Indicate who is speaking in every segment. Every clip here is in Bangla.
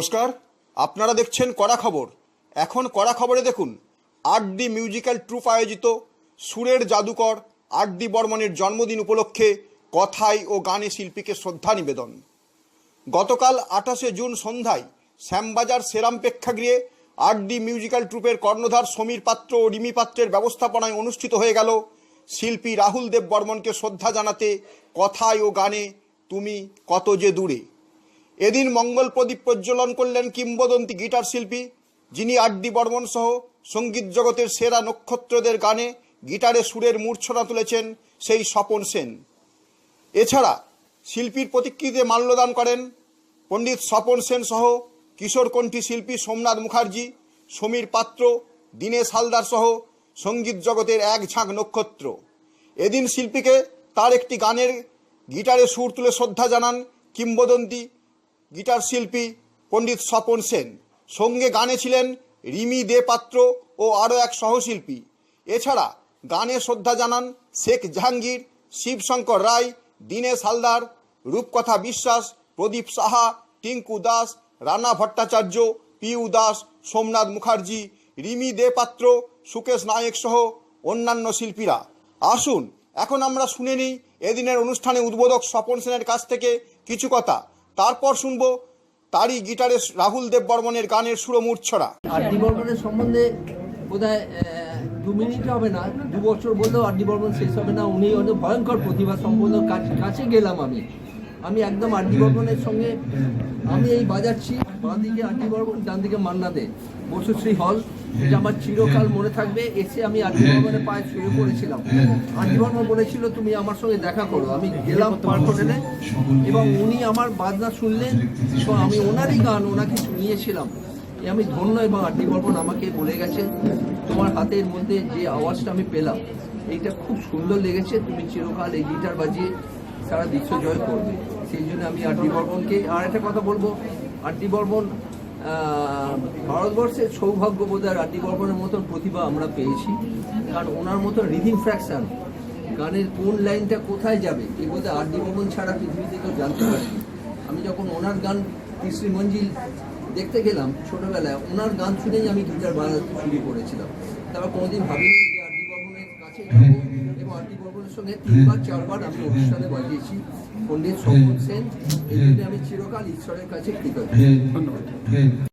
Speaker 1: নমস্কার, আপনারা দেখছেন কড়া খবর। এখন কড়া খবরে দেখুন আর ডি মিউজিক্যাল ট্রুপ আয়োজিত, সুরের জাদুকর আর ডি বর্মনের জন্মদিন উপলক্ষে কথায় ও গানে শিল্পীকে শ্রদ্ধা নিবেদন। গতকাল আঠাশে জুন সন্ধ্যায় শ্যামবাজার সেরাম প্রেক্ষাগৃহে আর ডি মিউজিক্যাল ট্রুপের কর্ণধার সমীর পাত্র ও রিমি পাত্রের ব্যবস্থাপনায় অনুষ্ঠিত হয়ে গেল শিল্পী রাহুল দেব বর্মনকে শ্রদ্ধা জানাতে কথায় ও গানে, তুমি কত যে দূরে। এদিন মঙ্গল প্রদীপ প্রজ্বলন করলেন কিংবদন্তি গিটার শিল্পী, যিনি আড্ডি বর্মন সহ সংগীত জগতের সেরা নক্ষত্রদের গানে গিটারে সুরের মূর্ছনা তুলেছেন সেই স্বপন সেন। এছাড়া শিল্পীর প্রতিকৃতিতে মাল্যদান করেন পণ্ডিত স্বপন সেন সহ কিশোরকণ্ঠী শিল্পী সোমনাথ মুখার্জি, সমীর পাত্র, দীনেশ হালদার সহ সংগীত জগতের এক ঝাঁক নক্ষত্র। এদিন শিল্পীকে তার একটি গানের গিটারে সুর তুলে শ্রদ্ধা জানান কিংবদন্তি গিটার শিল্পী পণ্ডিত স্বপন সেন। সঙ্গে গানে ছিলেন রিমি দে পাত্র ও আরও এক সহশিল্পী। এছাড়া গানে শ্রদ্ধা জানান শেখ জাহাঙ্গীর, শিবশঙ্কর রায়, দীনেশ হালদার, রূপকথা বিশ্বাস, প্রদীপ সাহা, টিঙ্কু দাস, রানা ভট্টাচার্য, পিউ দাস, সোমনাথ মুখার্জি, রিমি দে পাত্র সুকেশ নায়ক সহ অন্যান্য শিল্পীরা। আসুন, এখন আমরা শুনে নিই এদিনের অনুষ্ঠানে উদ্বোধক স্বপন সেনের কাছ থেকে কিছু কথা। তারপর শুনব তারই গিটারে রাহুল দেব বর্মনের গানের সুরমূর্ছরা
Speaker 2: আরডি বর্মনের সম্বন্ধে বোধহয় দু মিনিট হবে না, দু বছর বললেও আরডি বর্মন শেষ হবে না। উনি অনেক ভয়ঙ্কর প্রতিভা সম্পন্ন কাছে গেলাম আমি। আমি একদম আরডি বর্মনের সঙ্গে আমি এই বাজাচ্ছি, বাঁ দিকে আরডি বর্মন ডান দিকে মান্না দে বসুশ্রী হল এটা আমার চিরকাল মনে থাকবে, এসে আমি আরডি বর্মনের পায়ে শুয়ে পড়েছিলাম। আরডি বর্মন বলেছিল, তুমি আমার সঙ্গে দেখা করো। আমি গেলাম পার্ক হোটেলে এবং উনি আমার বাজনা শুনলেন আমি ওনারই গান ওনাকে শুনিয়েছিলাম। আমি ধন্য এবং আড্ডি বর্মন আমাকে বলে গেছে, তোমার হাতের মধ্যে যে আওয়াজটা আমি পেলাম, এইটা খুব সুন্দর লেগেছে। তুমি চিরকাল এই গিটার বাজিয়ে সারা বিশ্ব জয় করবে। সেই জন্য আমি আড্ডি বর্মনকে আর একটা কথা বলব। আড্ডি বর্মন ভারতবর্ষের সৌভাগ্য বোধ হয় আড্ডি বর্মনের মতন প্রতিভা আমরা পেয়েছি। কারণ ওনার মতন রিদিং ফ্র্যাকশন, গানের কোন লাইনটা কোথায় যাবে এই বোধহয় আড্ডি বর্মন ছাড়া পৃথিবীতে কেউ জানতে পারে আমি যখন ওনার গান তিসরি মঞ্জিল দেখতে গেলাম ছোটোবেলায়, ওনার গান শুনেই আমি গিটার বাজাতে শুরু করেছিলাম। তারপর কোনোদিন ভাবিনি যে আরডি বর্মনের কাছে সঙ্গে তিনবার চারবার আমি অনুষ্ঠানে বাজিয়েছি। পণ্ডিত শঙ্কর সেন এই আমি চিরকাল ঈশ্বরের কাছে কৃতজ্ঞ। ধন্যবাদ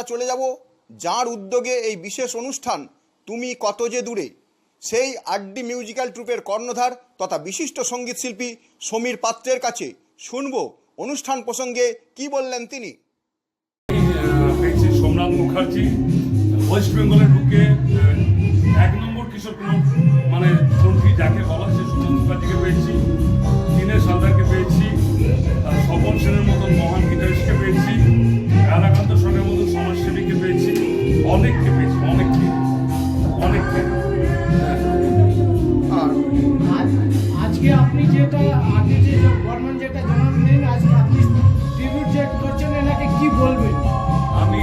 Speaker 1: আমরা চলে যাব, যার উদ্যোগে এই বিশেষ অনুষ্ঠান, তুমি কত যে দূরে। সেই আড্ডি মিউজিক্যাল ট্রুপের কর্ণধার তথা বিশিষ্ট সংগীত শিল্পী সমীর পাত্রের কাছে শুনব অনুষ্ঠান প্রসঙ্গে কি বললেন তিনি।
Speaker 3: সোমনাথ মুখার্জি, ওয়েস্ট বেঙ্গলের বুকে এক নম্বর কিশোর কুমার মানে যাকে বলা অনেককে পেয়েছি অনেককে অনেককে
Speaker 1: আর
Speaker 4: আজকে আপনি যেটা আগে যে বর্মন যেটা জন্মদিন আজকে আপনি ট্রিবিউট করছেন এনাকে কি বলবেন?
Speaker 3: আমি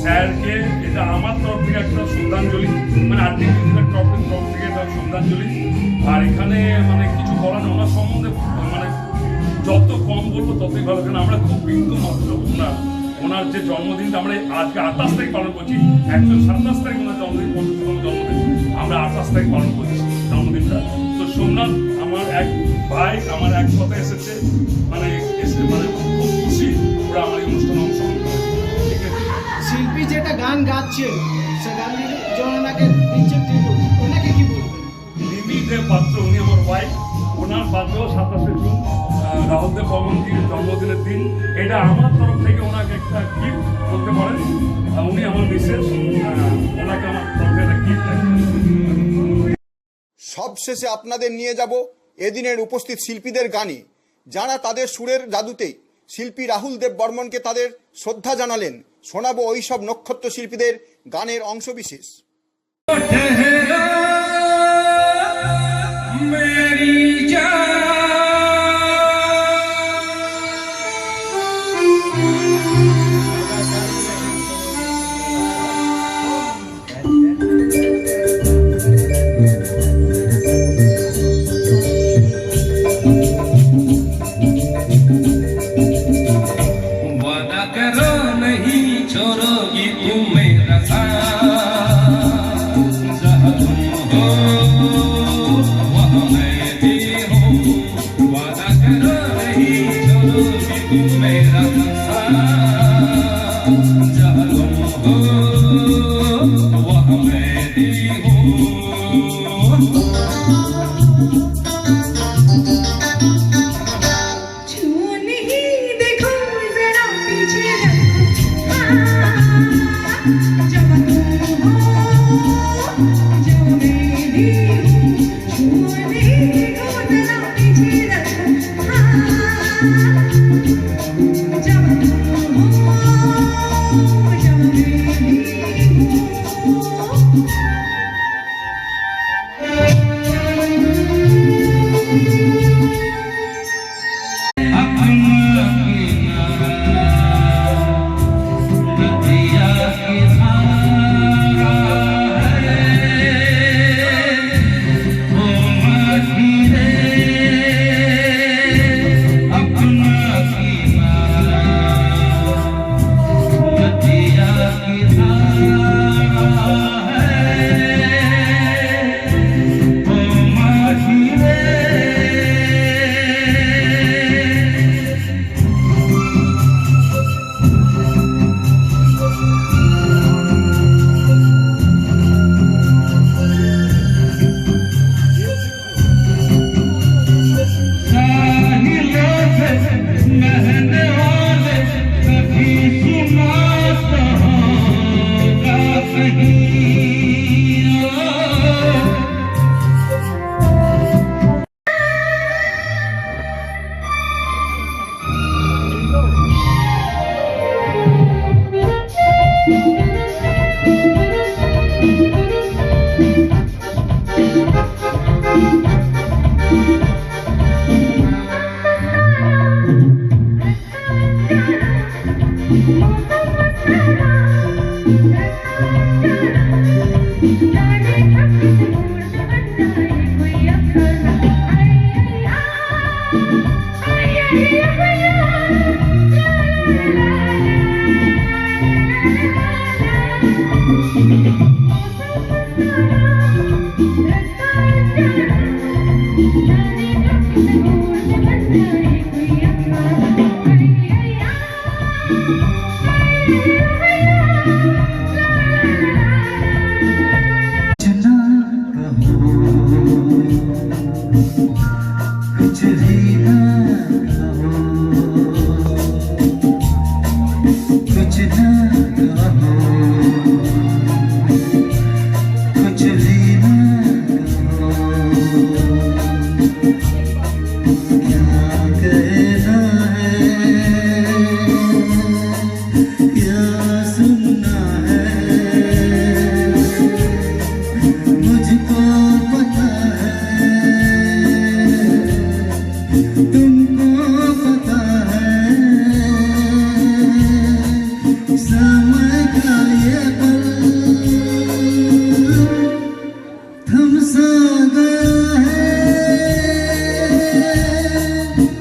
Speaker 3: স্যারকে এটা আমার তরফ থেকে একটা শ্রদ্ধাঞ্জলি মানে আর্থিক তরফ থেকে একটা শ্রদ্ধাঞ্জলি। আর এখানে মানে কিছু বলার ওনার সম্বন্ধে মানে যত কম বলব ততই ভালো কারণ আমরা খুব বিন্দু মাত্র ওনার ওনার যে জন্মদিনটা আমরা আজকে আঠাশ তারিখ পালন করছি। অ্যাকচুয়াল সাতাশ তারিখ ওনার জন্মদিন পঞ্চাশতম জন্মদিন। আমরা আঠাশ তারিখ পালন করছি জন্মদিনটা। তো সোমনাথ আমার এক ভাই আমার এক কথা এসেছে। মানে এসে মানে খুব খুশি ওরা আমার এই অনুষ্ঠানে অংশগ্রহণ আছে?
Speaker 4: শিল্পী যেটা গান গাচ্ছেন সে গান দিচ্ছেন ট্রিবিউট ওনাকে কি বলবেন?
Speaker 3: মিমি দেব পাত্র উনি আমার ওয়াইফ ওনার পাত্র সাতাশে জুন। আহ, রাহুল জন্মদিনের দিন এটা আমার তরফ থেকে ওনাকে একটা গিফট করতে পারেন। উনি আমার বিশেষ ওনাকে আমার তরফ থেকে একটা গিফট
Speaker 1: সবশেষে আপনাদের নিয়ে যাব এদিনের উপস্থিত শিল্পীদের গানে। যারা তাদের সুরের জাদুতে শিল্পী রাহুল দেব বর্মনকে তাদের শ্রদ্ধা জানালেন শোনাবো ওইসব নক্ষত্র শিল্পীদের গানের অংশবিশেষ।
Speaker 5: made up the time. Thank you.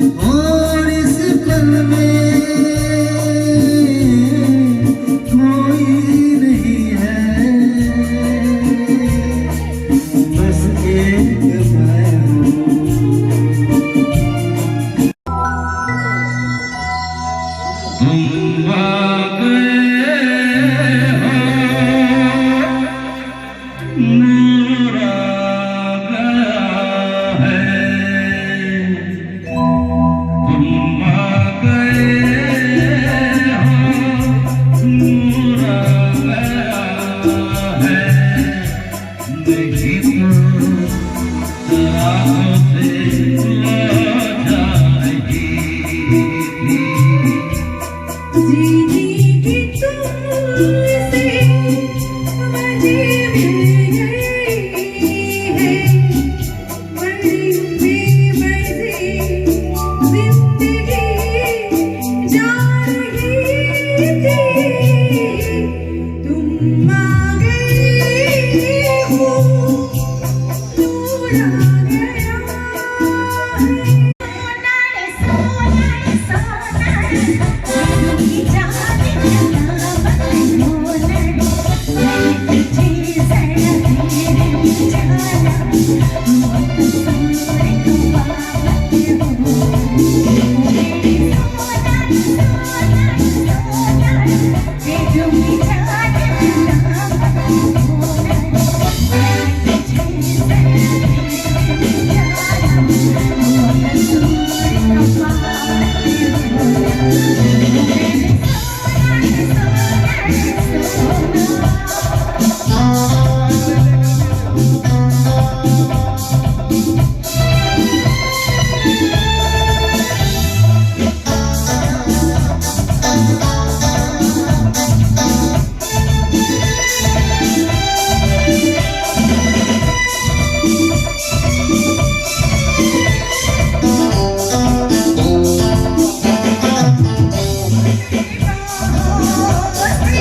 Speaker 5: और इस पल में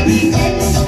Speaker 6: Happy X.